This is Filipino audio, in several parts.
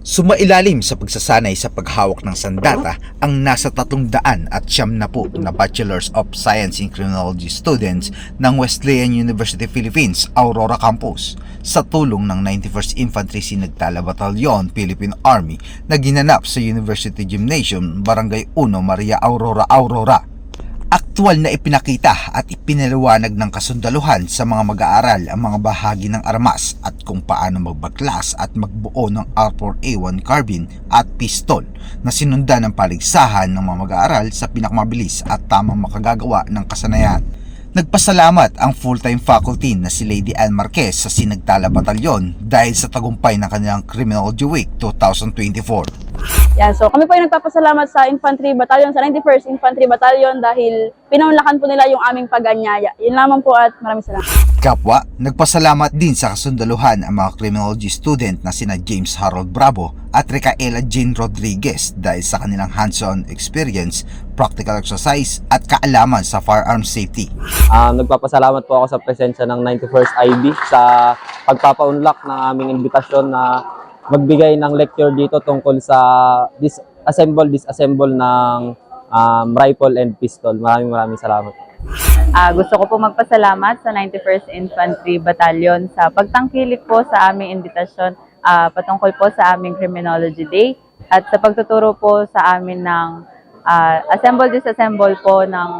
Sumailalim sa pagsasanay sa paghawak ng sandata ang nasa tatlong daan at siyam na po na Bachelors of Science in Criminology students ng Wesleyan University Philippines, Aurora Campus sa tulong ng 91st Infantry Sinagtala Battalion, Philippine Army na ginanap sa University Gymnasium, Barangay 1, Maria Aurora, Aurora. Aktwal na ipinakita at ipinaliwanag ng kasundaluhan sa mga mag-aaral ang mga bahagi ng armas at kung paano magbaklas at magbuo ng R4A1 carbine at pistol na sinundan ng paligsahan ng mga mag-aaral sa pinakamabilis at tamang makagagawa ng kasanayan. Nagpasalamat ang full-time faculty na si Lady Ann Marquez sa Sinagtala Batalyon dahil sa tagumpay ng kanilang Criminology Week 2024. Yan, so kami po ay nagpapasalamat sa Infantry Battalion, sa 91st Infantry Battalion dahil pinaunlakan po nila yung aming pag-anyaya. Yun lamang po at maraming salamat. Kapwa, nagpasalamat din sa kasundaluhan ang mga criminology student na sina James Harold Bravo at Ricaela Jane Rodriguez dahil sa kanilang hands-on experience, practical exercise at kaalaman sa firearm safety. Um, nagpapasalamat po ako sa presensya ng 91st IB sa pagpapaunlak ng aming imbitasyon na magbigay ng lecture dito tungkol sa disassemble, disassemble ng um, rifle and pistol. Maraming maraming salamat. Ah, gusto ko po magpasalamat sa 91st Infantry Battalion sa pagtangkilik po sa aming invitasyon ah, patungkol po sa aming Criminology Day at sa pagtuturo po sa amin ng ah, assemble disassemble po ng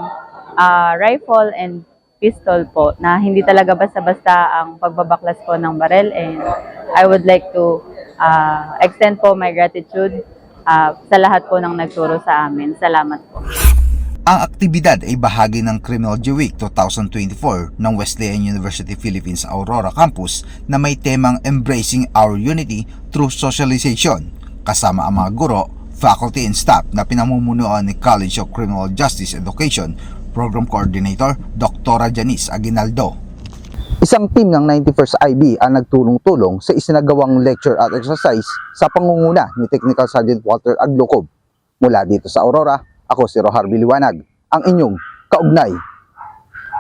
ah, rifle and pistol po na hindi talaga basta-basta ang pagbabaklas po ng barel and I would like to ah, extend po my gratitude ah, sa lahat po ng nagturo sa amin. Salamat po. Ang aktibidad ay bahagi ng Criminology Week 2024 ng Wesleyan University Philippines Aurora Campus na may temang Embracing Our Unity Through Socialization kasama ang mga guro, faculty and staff na pinamumunuan ni College of Criminal Justice Education Program Coordinator Dr. Janice Aguinaldo. Isang team ng 91st IB ang nagtulong-tulong sa isinagawang lecture at exercise sa pangunguna ni Technical Sergeant Walter Aglocob. Mula dito sa Aurora, ako si Rohar Biliwanag, ang inyong kaugnay